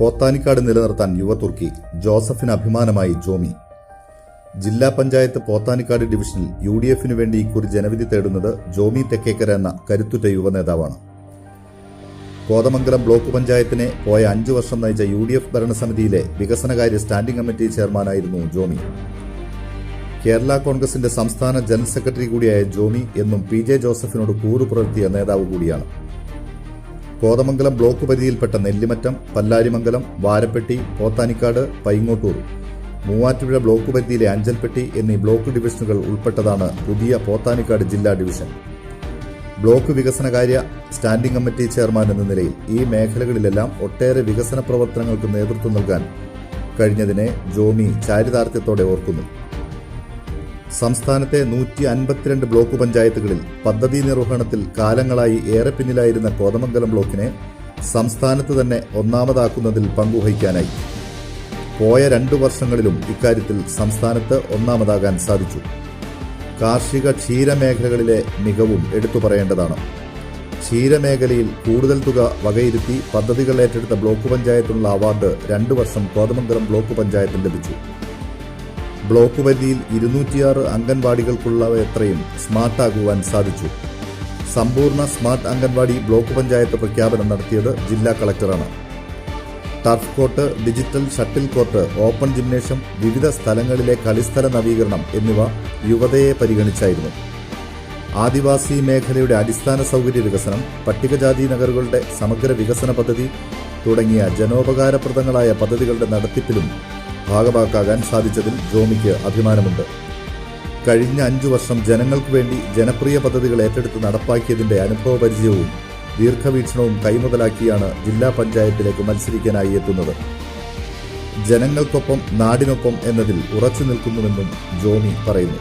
പോത്താനിക്കാട് നിലനിർത്താൻ യുവതുർക്കി ജോസഫിന് അഭിമാനമായി ജോമി. ജില്ലാ പഞ്ചായത്ത് പോത്താനിക്കാട് ഡിവിഷനിൽ യു ഡി എഫിനു വേണ്ടി ഇക്കുറി ജനവിധി തേടുന്നത് ജോമി തെക്കേക്കര എന്ന കരുത്തുറ്റ യുവനേതാവാണ്. കോതമംഗലം ബ്ലോക്ക് പഞ്ചായത്തിനെ പോയ അഞ്ചു വർഷം നയിച്ച യു ഡി എഫ് ഭരണസമിതിയിലെ വികസനകാര്യ സ്റ്റാൻഡിംഗ് കമ്മിറ്റി ചെയർമാനായിരുന്നു ജോമി. കേരള കോൺഗ്രസിന്റെ സംസ്ഥാന ജനറൽ സെക്രട്ടറി കൂടിയായ ജോമി എന്നും പി ജെ ജോസഫിനോട് കൂറു പുലർത്തിയ നേതാവ് കൂടിയാണ്. കോതമംഗലം ബ്ലോക്ക് പരിധിയിൽപ്പെട്ട നെല്ലിമറ്റം പല്ലാരിമംഗലം വാരപ്പെട്ടി പോത്താനിക്കാട് പൈങ്ങോട്ടൂർ മൂവാറ്റുപുഴ ബ്ലോക്ക് പരിധിയിലെ അഞ്ചൽപ്പെട്ടി എന്നീ ബ്ലോക്ക് ഡിവിഷനുകൾ ഉൾപ്പെട്ടതാണ് പുതിയ പോത്താനിക്കാട് ജില്ലാ ഡിവിഷൻ. ബ്ലോക്ക് വികസനകാര്യ സ്റ്റാൻഡിംഗ് കമ്മിറ്റി ചെയർമാൻ എന്ന നിലയിൽ ഈ മേഖലകളിലെല്ലാം ഒട്ടേറെ വികസന പ്രവർത്തനങ്ങൾക്ക് നേതൃത്വം നൽകാൻ കഴിഞ്ഞതിനെ ജോമി ചാരിതാർത്ഥ്യത്തോടെ ഓർക്കുന്നു. സംസ്ഥാനത്തെ നൂറ്റി അൻപത്തിരണ്ട് ബ്ലോക്ക് പഞ്ചായത്തുകളിൽ പദ്ധതി നിർവഹണത്തിൽ കാലങ്ങളായി ഏറെ പിന്നിലായിരുന്ന കോതമംഗലം ബ്ലോക്കിനെ സംസ്ഥാനത്ത് തന്നെ ഒന്നാമതാക്കുന്നതിൽ പങ്കുവഹിക്കാനായി. പോയ രണ്ടു വർഷങ്ങളിലും ഇക്കാര്യത്തിൽ സംസ്ഥാനത്ത് ഒന്നാമതാകാൻ സാധിച്ചു. കാർഷിക ക്ഷീരമേഖലകളിലെ മികവും എടുത്തു പറയേണ്ടതാണ്. ക്ഷീരമേഖലയിൽ കൂടുതൽ തുക വകയിരുത്തി പദ്ധതികൾ ഏറ്റെടുത്ത ബ്ലോക്ക് പഞ്ചായത്തിനുള്ള അവാർഡ് രണ്ടു വർഷം കോതമംഗലം ബ്ലോക്ക് പഞ്ചായത്തിന് ലഭിച്ചു. ബ്ലോക്ക് പരിധിയിൽ ഇരുന്നൂറ്റിയാറ് അംഗൻവാടികൾക്കുള്ളവയത്രയും സ്മാർട്ടാകുവാൻ സാധിച്ചു. സമ്പൂർണ സ്മാർട്ട് അംഗൻവാടി ബ്ലോക്ക് പഞ്ചായത്ത് പ്രഖ്യാപനം നടത്തിയത് ജില്ലാ കളക്ടറാണ്. Turf court digital shuttle court open gymnasium വിവിധ സ്ഥലങ്ങളിലെ കളിസ്ഥല നവീകരണം എന്നിവ യുവതയെ പരിഗണിച്ചായിരുന്നു. ആദിവാസി മേഖലയുടെ അടിസ്ഥാന സൗകര്യ വികസനം പട്ടികജാതി നഗറുകളുടെ സമഗ്ര വികസന പദ്ധതി തുടങ്ങിയ ജനോപകാരപ്രദങ്ങളായ പദ്ധതികളുടെ നടത്തിപ്പിലും ഭാഗമാക്കാകാൻ സാധിച്ചതിൽ ജോമിക്ക് അഭിമാനമുണ്ട്. കഴിഞ്ഞ അഞ്ചു വർഷം ജനങ്ങൾക്ക് വേണ്ടി ജനപ്രിയ പദ്ധതികൾ ഏറ്റെടുത്ത് നടപ്പാക്കിയതിന്റെ അനുഭവ പരിചയവും ദീർഘവീക്ഷണവും കൈമുതലാക്കിയാണ് ജില്ലാ പഞ്ചായത്തിലേക്ക് മത്സരിക്കാനായി എത്തുന്നത്. ജനങ്ങൾക്കൊപ്പം നാടിനൊപ്പം എന്നതിൽ ഉറച്ചു നിൽക്കുന്നുവെന്നും ജോമി പറയുന്നു.